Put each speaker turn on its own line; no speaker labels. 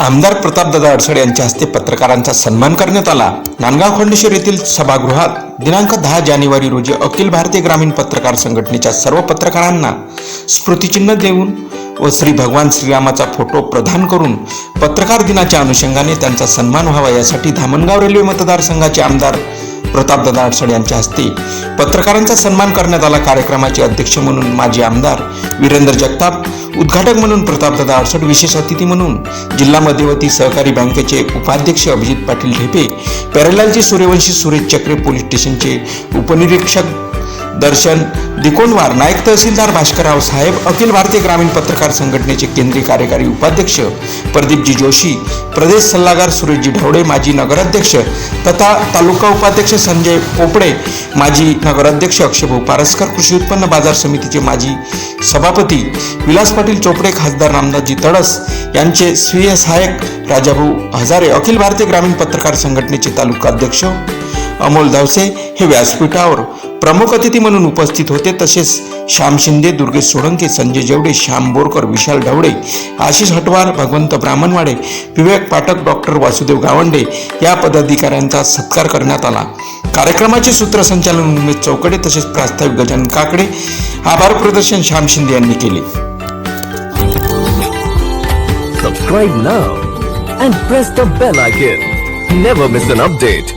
आमदार प्रतापदादा अडसड यांच्या हस्ते पत्रकारांचा सन्मान करण्यात आला. नांदगाव खंडेश्वर येथील सभागृहात दिनांक दहा जानेवारी रोजी अखिल भारतीय ग्रामीण पत्रकार संघटनेच्या सर्व पत्रकारांना स्मृतिचिन्ह देऊन व श्री भगवान श्रीरामाचा फोटो प्रदान करून पत्रकार दिनाच्या अनुषंगाने त्यांचा सन्मान व्हावा यासाठी धामणगाव रेल्वे मतदारसंघाचे आमदार प्रतापदादा अडसड यांच्या हस्ते पत्रकारांचा सन्मान करण्यात आला. कार्यक्रमाचे अध्यक्ष म्हणून माजी आमदार वीरेंद्र जगताप उद्घाटक म्हणून प्रतापदादा अडसड विशेष अतिथी म्हणून जिल्हा मध्यवर्ती सहकारी बँकेचे उपाध्यक्ष अभिजित पाटील ढेपे पेरेलालचे सूर्यवंशी सुरेश चक्रे पोलीस स्टेशनचे उपनिरीक्षक दर्शन. दिकोणवार नायक तहसीलदार भास्करराव साहेब अखिल भारतीय ग्रामीण पत्रकार संघटनेचे केंद्रीय कार्यकारी उपाध्यक्ष प्रदीपजी जोशी प्रदेश सल्लागार सुरेशजी ढवळे माजी नगराध्यक्ष तथा तालुका उपाध्यक्ष संजय पोपडे माजी नगराध्यक्ष अक्षयभाऊ पारस्कर कृषी उत्पन्न बाजार समितीचे माजी सभापती विलास पाटील चोपडे खासदार रामदासजी तडस यांचे स्वीय सहाय्यक राजाभाऊ हजारे अखिल भारतीय ग्रामीण पत्रकार संघटनेचे तालुका अध्यक्ष अमोल धावसे हे व्यासपीठावर प्रमुख अतिथी म्हणून उपस्थित होते तसेच श्याम शिंदे दुर्गेश सोळंके संजय जेवडे श्याम बोरकर विशाल ढवळे आशिष हटवार भगवंत ब्राह्मणवाडे विवेक पाठक डॉक्टर वासुदेव गावंडे या पदाधिकाऱ्यांचा सत्कार करण्यात आला कार्यक्रमाचे सूत्रसंचालन उमेश चौकडे तसेच प्रास्ताविक गजानन काकडे आभार प्रदर्शन श्याम शिंदे यांनी केले
Subscribe now and press the bell icon. Never miss an update.